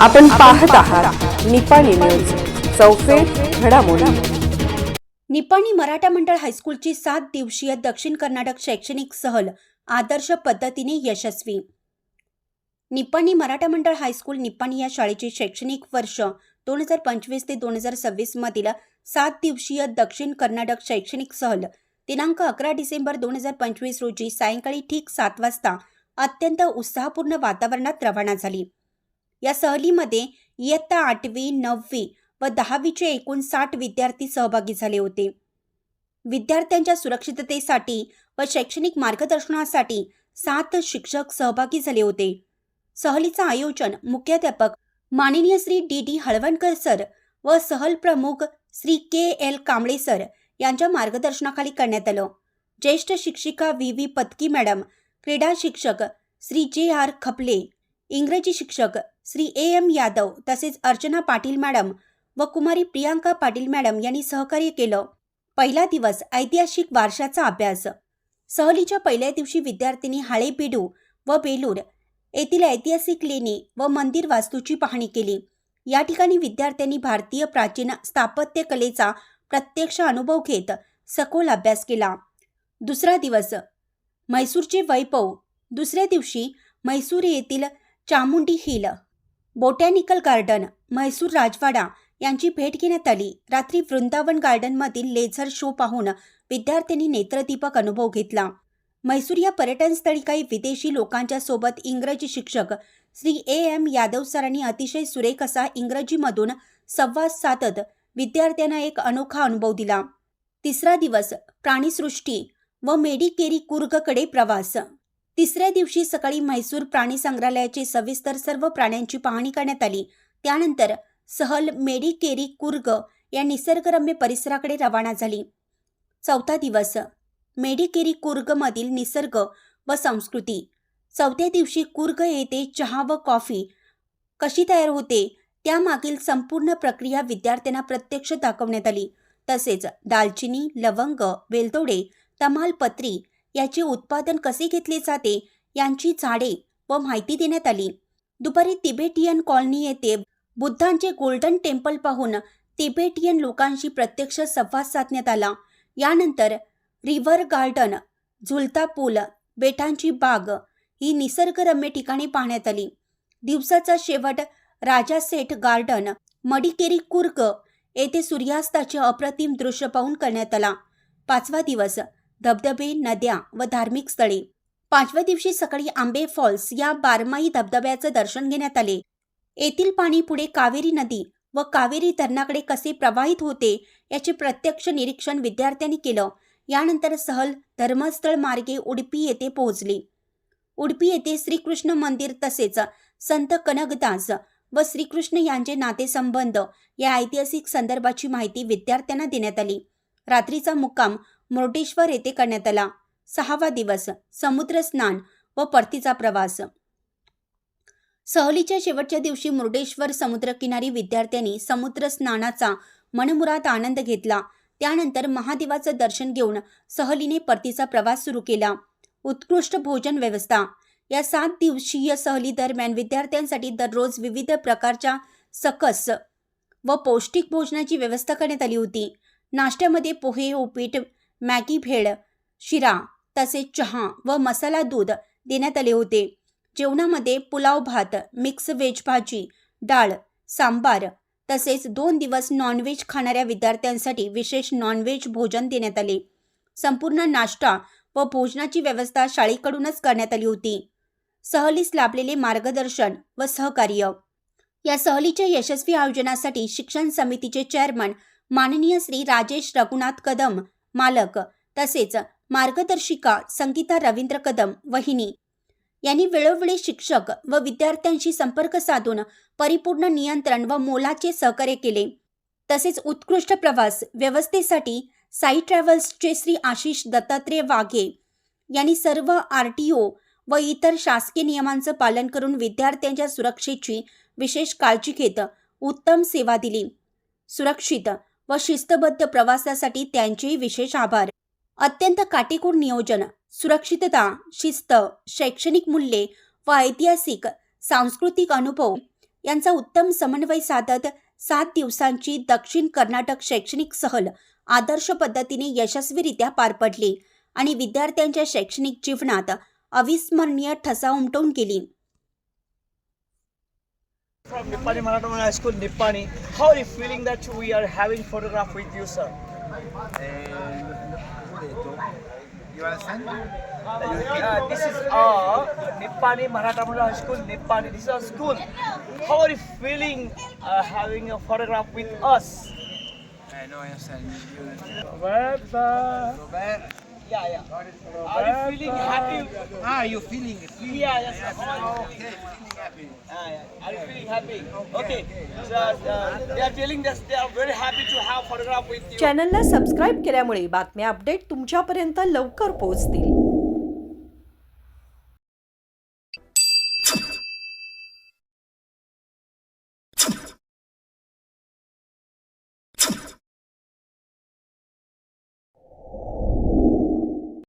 आपण पाहत आहात निपाणी न्यूज चौफेर घडामोडी. निपाणी मराठा मंडळ हायस्कूलची सात दिवसीय दक्षिण कर्नाटक शैक्षणिक सहल आदर्श पद्धतीने यशस्वी. निपाणी मराठा मंडळ हायस्कूल निपाणी या शाळेचे शैक्षणिक वर्ष दोन हजार पंचवीस ते दोन हजार सव्वीस मधील सात दिवसीय दक्षिण कर्नाटक शैक्षणिक सहल दिनांक अकरा डिसेंबर दोन हजार पंचवीस रोजी सायंकाळी ठीक सात वाजता अत्यंत उत्साहपूर्ण वातावरणात रवाना झाली. या सहलीमध्ये इयत्ता आठवी नववी व दहावीचे एकूण साठ विद्यार्थी सहभागी झाले होते. विद्यार्थ्यांच्या सुरक्षिततेसाठी व शैक्षणिक मार्गदर्शनासाठी सात शिक्षक सहभागी झाले होते. सहलीचं आयोजन मुख्याध्यापक माननीय Shri D D Halwankar sir व सहल प्रमुख Shri K L Kamble sir यांच्या मार्गदर्शनाखाली करण्यात आलं. ज्येष्ठ शिक्षिका व्ही व्ही पत्की मॅडम क्रीडा शिक्षक श्री जे आर खपले इंग्रजी शिक्षक श्री ए एम यादव तसेच अर्चना पाटील मॅडम व कुमारी प्रियांका पाटील मॅडम यांनी सहकार्य केलं. पहिला दिवस ऐतिहासिक वारशाचा अभ्यास. सहलीच्या पहिल्या दिवशी विद्यार्थ्यांनी हाळेपिडू व बेलूर येथील ऐतिहासिक लेणी व मंदिर वास्तूची पाहणी केली. या ठिकाणी विद्यार्थ्यांनी भारतीय प्राचीन स्थापत्य कलेचा प्रत्यक्ष अनुभव घेत सखोल अभ्यास केला. दुसरा दिवस म्हैसूरचे वैभव. दुसऱ्या दिवशी म्हैसूर येथील Chamundi hill botanical garden Mysore राजवाडा यांची भेट घेण्यात आली. रात्री वृंदावन गार्डनमधील लेझर शो पाहून विद्यार्थ्यांनी नेत्रदीपक अनुभव घेतला. म्हैसूर या पर्यटनस्थळी काही विदेशी लोकांच्या सोबत इंग्रजी शिक्षक श्री ए. एम. यादव सरांनी अतिशय सुरेख असा इंग्रजीमधून संवाद साधत विद्यार्थ्यांना एक अनोखा अनुभव दिला. तिसरा दिवस प्राणीसृष्टी व मेडिकेरी कुर्गकडे प्रवास. तिसऱ्या दिवशी सकाळी म्हैसूर प्राणी संग्रहालयाची सविस्तर सर्व प्राण्यांची पाहणी करण्यात आली. त्यानंतर सहल मेडिकेरी कुर्ग या निसर्गरम्य परिसराकडे रवाना झाली. चौथा दिवस मेडिकेरी कुर्गमधील निसर्ग व संस्कृती. चौथ्या दिवशी कुर्ग येथे चहा व कॉफी कशी तयार होते त्यामागील संपूर्ण प्रक्रिया विद्यार्थ्यांना प्रत्यक्ष दाखवण्यात आली. तसेच दालचिनी लवंग वेलदोडे तमालपत्री याचे उत्पादन कसे घेतले जाते यांची झाडे व माहिती देण्यात आली. दुपारी तिबेटियन कॉलनी येथे बुद्धांचे गोल्डन टेम्पल पाहून तिबेटियन लोकांशी प्रत्यक्ष संवाद साधण्यात आला. यानंतर रिव्हर गार्डन झुलता पूल बेटांची बाग ही निसर्गरम्य ठिकाणी पाहण्यात आली. दिवसाचा शेवट राजा सेठ गार्डन मडिकेरी कुर्ग येथे सूर्यास्ताचे अप्रतिम दृश्य पाहून करण्यात आला. पाचवा दिवस धबधबे नद्या व धार्मिक स्थळे. पाचव्या दिवशी सकाळी आंबे फॉल्स या बारमाही धबधब्याचं दर्शन घेण्यात आले. येथील पाणी पुढे कावेरी नदी व कावेरी धरणाकडे कसे प्रवाहित होते याचे प्रत्यक्ष निरीक्षण विद्यार्थ्यांनी केलं. यानंतर सहल धर्मस्थळ मार्गे उडपी येथे पोहोचली. उडपी येथे श्रीकृष्ण मंदिर तसेच संत कनकदास व श्रीकृष्ण यांचे नातेसंबंध या ऐतिहासिक संदर्भाची माहिती विद्यार्थ्यांना देण्यात आली. रात्रीचा मुक्काम मुर्डेश्वर येथे करण्यात आला. सहावा दिवस समुद्र स्नान व परतीचा प्रवास. सहलीच्या शेवटच्या दिवशी मुर्डेश्वर समुद्रकिनारी विद्यार्थ्यांनी समुद्र स्नानाचा मनमुराद आनंद घेतला. त्यानंतर महादेवाचं दर्शन घेऊन सहलीने परतीचा प्रवास सुरू केला. उत्कृष्ट भोजन व्यवस्था. या सात दिवसीय सहली दरम्यान विद्यार्थ्यांसाठी दररोज विविध प्रकारच्या सकस व पौष्टिक भोजनाची व्यवस्था करण्यात आली होती. नाश्त्यामध्ये पोहे उपीट मॅगी भेळ शिरा तसेच चहा व मसाला दूध देण्यात आले होते. जेवणामध्ये पुलाव भात मिक्स व्हेज भाजी डाळ सांबार तसेच दोन दिवस नॉनव्हेज खाणाऱ्या विद्यार्थ्यांसाठी विशेष नॉनव्हेज भोजन देण्यात आले. संपूर्ण नाश्ता व भोजनाची व्यवस्था शाळेकडूनच करण्यात आली होती. सहलीस लाभलेले मार्गदर्शन व सहकार्य. या सहलीच्या यशस्वी आयोजनासाठी शिक्षण समितीचे चेअरमन माननीय श्री राजेश रघुनाथ कदम मालक तसेच मार्गदर्शिका संगीता रवींद्र कदम वहिनी. यांनी वेळोवेळी शिक्षक व विद्यार्थ्यांशी संपर्क साधून परिपूर्ण नियंत्रण व मोलाचे सहकार्य केले. तसेच उत्कृष्ट प्रवास व्यवस्थेसाठी साई ट्रॅव्हल्सचे श्री आशिष दत्तात्रेय वाघे यांनी सर्व आर टी ओ व इतर शासकीय नियमांचं पालन करून विद्यार्थ्यांच्या सुरक्षेची विशेष काळजी घेत उत्तम सेवा दिली. सुरक्षित व शिस्तबद्ध प्रवासासाठी त्यांचेही विशेष आभार. अत्यंत काटेकोर नियोजन सुरक्षितता शिस्त शैक्षणिक मूल्ये व ऐतिहासिक सांस्कृतिक अनुभव यांचा उत्तम समन्वय साधत सात दिवसांची दक्षिण कर्नाटक शैक्षणिक सहल आदर्श पद्धतीने यशस्वीरित्या पार पडली आणि विद्यार्थ्यांच्या शैक्षणिक जीवनात अविस्मरणीय ठसा उमटवून गेली. From Nippani Marathon High School, Nippani. How are you feeling that we are having photograph with you, sir? You understand? Uh, this is uh, Nippani Marathon High School, Nippani. This is our school. How are you feeling uh, having a photograph with us? I know, I understand. You, Robert. Yeah, yeah. Are you feeling happy? ah, you feeling? Feeling Yeah, yes. How are you? Okay, feeling happy. Ah, yeah. Are you feeling happy? Okay. So, uh, they are telling us they are very happy to have photograph with you. चॅनलला subscribe केल्यामुळे बातम्या update तुमच्यापर्यंत लवकर पोहोचतील